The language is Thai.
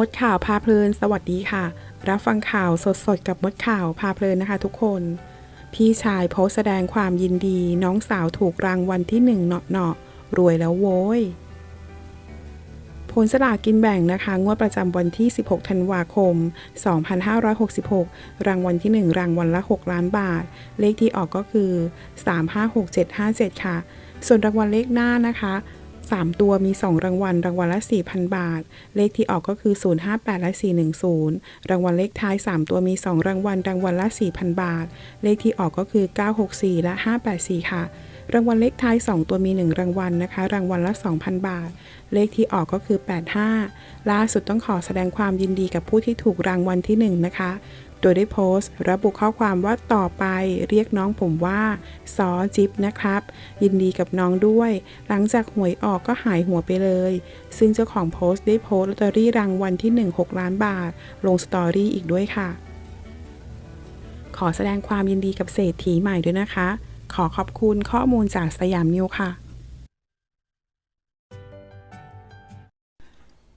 มดข่าวพาเพลิน สวัสดีค่ะ รับฟังข่าวสดๆ กับมดข่าวพาเพลินนะคะ ทุกคน พี่ชายโพสแสดงความยินดี น้องสาวถูกรางวัลที่หนึ่งเนาะๆรวยแล้วโว้ยผลสลากกินแบ่งนะคะ งวดประจำวันที่ 16 ธันวาคม 2566 รางวัลที่ 1 รางวัลละ 6 ล้านบาท เลขที่ออกก็คือ 356757 ค่ะ ส่วนรางวัลเลขหน้านะคะ 3 ตัวมี 2 รางวัล รางวัลละ 4,000 บาท เลขที่ออกก็คือ 058 และ 410 รางวัลเลขท้าย 3 ตัวมี 2 รางวัล รางวัลละ 4,000 บาท เลขที่ออกก็คือ 964 และ 584 ค่ะ รางวัลเลขท้าย 2 ตัวมี 1 รางวัลนะคะ รางวัลละ 2,000 บาท เลขที่ออกก็คือ 85 ล่าสุดต้องขอแสดงความยินดีกับผู้ที่ถูกรางวัลที่ 1 นะคะ โดยได้โพสต์ ระบุข้อความว่าต่อไปเรียกน้องผมว่าซอจิ๊บนะครับ ยินดีกับน้องด้วย หลังจากหวยออกก็หายหัวไปเลย ซึ่งเจ้าของโพสต์ได้โพสต์ลอตเตอรี่รางวัลที่ 1 6 ล้านบาท ลงสตอรี่อีกด้วยค่ะ ขอแสดงความยินดีกับเศรษฐีใหม่ด้วยนะคะ ขอขอบคุณข้อมูลจากสยามนิวค่ะ